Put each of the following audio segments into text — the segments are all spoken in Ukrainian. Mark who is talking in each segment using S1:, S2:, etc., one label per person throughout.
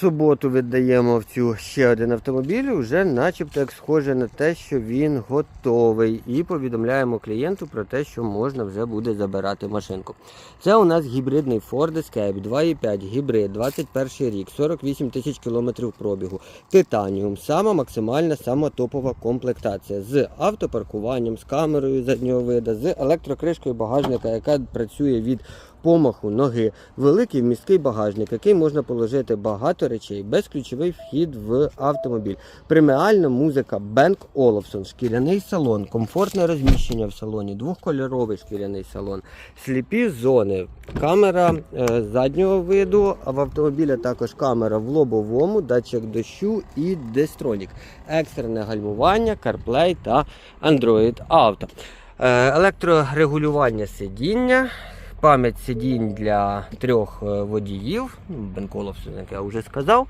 S1: суботу віддаємо в цю ще один автомобіль, вже начебто як схоже на те, що він готовий. І повідомляємо клієнту про те, що можна вже буде забирати машинку. Це у нас гібридний Ford Escape 2.5 гібрид, 21 рік, 48 тисяч кілометрів пробігу. Титаніум, сама максимальна, сама топова комплектація з автопаркуванням, з камерою заднього вида, з електрокришкою багажника, яка працює від помаху ноги, великий міський багажник, який можна положити багато речей, безключовий вхід в автомобіль. Преміальна музика Бенк Оловсон, шкіряний салон, комфортне розміщення в салоні, двохкольоровий шкіряний салон, сліпі зони, камера е, заднього виду, а в автомобіля також камера в лобовому, датчик дощу і дестронік, екстрене гальмування, CarPlay та Android Auto. Е, Електрорегулювання сидіння, пам'ять сидінь для трьох е, водіїв, Бенколов, як я вже сказав.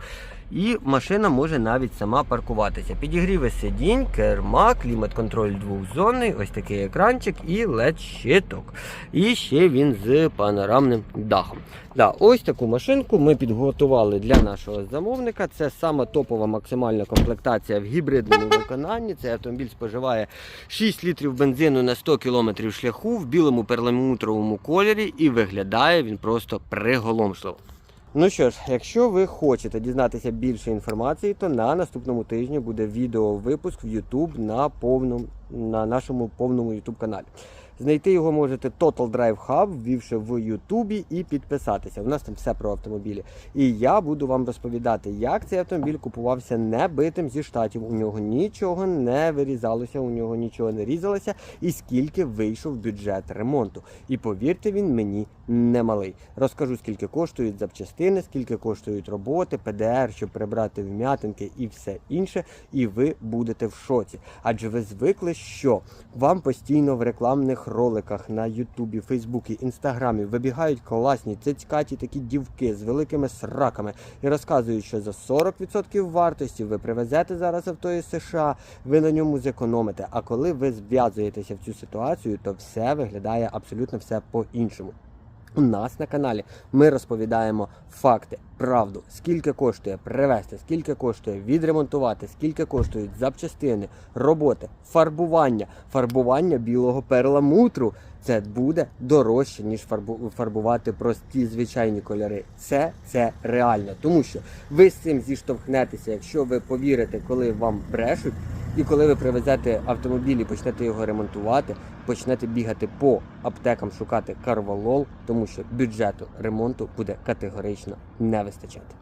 S1: І машина може навіть сама паркуватися. Підігріви сидінь, керма, клімат-контроль двохзонний, ось такий екранчик і led щиток. І ще він з панорамним дахом. Да, ось таку машинку ми підготували для нашого замовника. Це сама топова максимальна комплектація в гібридному виконанні. Цей автомобіль споживає 6 літрів бензину на 100 км шляху в білому перламутровому кольорі і виглядає він просто приголомшливо. Ну що ж, якщо ви хочете дізнатися більше інформації, то на наступному тижні буде відеовипуск в YouTube на повному на нашому повному YouTube каналі. Знайти його можете Total Drive Hub, ввівши в YouTube і підписатися. У нас там все про автомобілі. І я буду вам розповідати, як цей автомобіль купувався не битим зі штатів. У нього нічого не вирізалося, у нього нічого не різалося, і скільки вийшов бюджет ремонту. І повірте, він мені немалий. Розкажу, скільки коштують запчастини, скільки коштують роботи, ПДР, щоб прибрати вм'ятинки і все інше. І ви будете в шоці. Адже ви звикли, що вам постійно в рекламних роликах на Ютубі, Фейсбуці, Інстаграмі вибігають класні цицькаті такі дівки з великими сраками і розказують, що за 40% вартості ви привезете зараз авто із США, ви на ньому зекономите. А коли ви зв'язуєтеся в цю ситуацію, то все виглядає абсолютно все по-іншому. У нас на каналі ми розповідаємо факти, правду, скільки коштує привезти, скільки коштує відремонтувати, скільки коштують запчастини, роботи, фарбування, фарбування білого перламутру. Це буде дорожче, ніж фарбу- фарбувати прості звичайні кольори. Це, це реально, тому що ви з цим зіштовхнетеся, якщо ви повірите, коли вам брешуть. І коли ви привезете автомобіль і почнете його ремонтувати, почнете бігати по аптекам шукати карвалол, тому що бюджету ремонту буде категорично не вистачати.